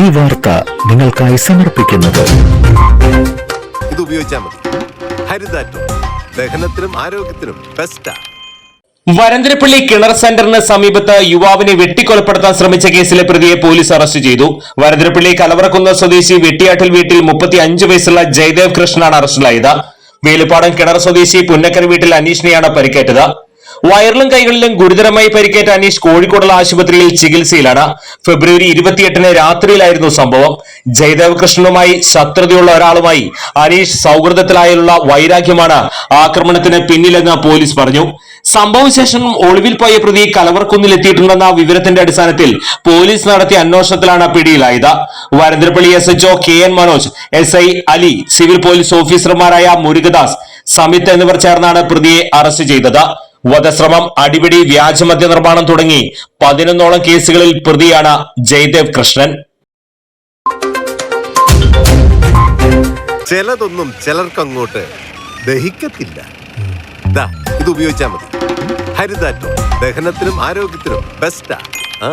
ഈ വാർത്ത നിങ്ങൾക്കായി സമർപ്പിക്കുന്നത്. ഇത് ഉപയോഗിച്ചാൽ മതി. ഹരിതാറ്റോ. ദഹനത്തിനും ആരോഗ്യത്തിനും ബെസ്റ്റാ വരന്തരപ്പള്ളി കിണർ സെന്ററിന് സമീപത്ത് യുവാവിനെ വെട്ടിക്കൊലപ്പെടുത്താൻ ശ്രമിച്ച കേസിലെ പ്രതിയെ പോലീസ് അറസ്റ്റ് ചെയ്തു. വരന്തരപ്പള്ളി കലവറക്കുന്ന് സ്വദേശി വെട്ടിയാട്ടിൽ വീട്ടിൽ മുപ്പത്തി അഞ്ച് വയസ്സുള്ള ജയദേവ് കൃഷ്ണനാണ് അറസ്റ്റിലായത്. വേലുപ്പാടം കിണർ സ്വദേശി പുന്നക്കര വീട്ടിൽ അനീഷിനെയാണ് പരിക്കേറ്റത്. വയറിലും കൈകളിലും ഗുരുതരമായി പരിക്കേറ്റ അനീഷ് കോഴിക്കോടുള്ള ആശുപത്രിയിൽ ചികിത്സയിലാണ്. ഫെബ്രുവരി ഇരുപത്തിയെട്ടിന് രാത്രിയിലായിരുന്നു സംഭവം. ജയദേവ് കൃഷ്ണനുമായി ശത്രുതയുള്ള ഒരാളുമായി അനീഷ് സൗഹൃദത്തിലായുള്ള വൈരാഗ്യമാണ് ആക്രമണത്തിന് പിന്നിലെന്ന് പോലീസ് പറഞ്ഞു. സംഭവശേഷം ഒളിവിൽ പോയ പ്രതി കലവർക്കുന്നിലെത്തിയിട്ടുണ്ടെന്ന വിവരത്തിന്റെ അടിസ്ഥാനത്തിൽ പോലീസ് നടത്തിയ അന്വേഷണത്തിലാണ് പിടിയിലായത്. Varantharappally S HO K N Manoj S I Ali civil police ഓഫീസർമാരായ മുരുകദാസ് സമിത് എന്നിവർ ചേർന്നാണ് പ്രതിയെ അറസ്റ്റ് ചെയ്തത്. വധശ്രമം അടിപിടി വ്യാജമദ്യ നിർമ്മാണം തുടങ്ങി പതിനൊന്നോളം കേസുകളിൽ പ്രതിയാണ് ജയദേവ് കൃഷ്ണൻ. ചിലതൊന്നും ചിലർക്കങ്ങോട്ട് ദഹിക്കത്തില്ല. ഇത് ഉപയോഗിച്ചാൽ മതി. ഹരിതാറ്റോ ദഹനത്തിനും ആരോഗ്യത്തിനും ബെസ്റ്റാ ആ.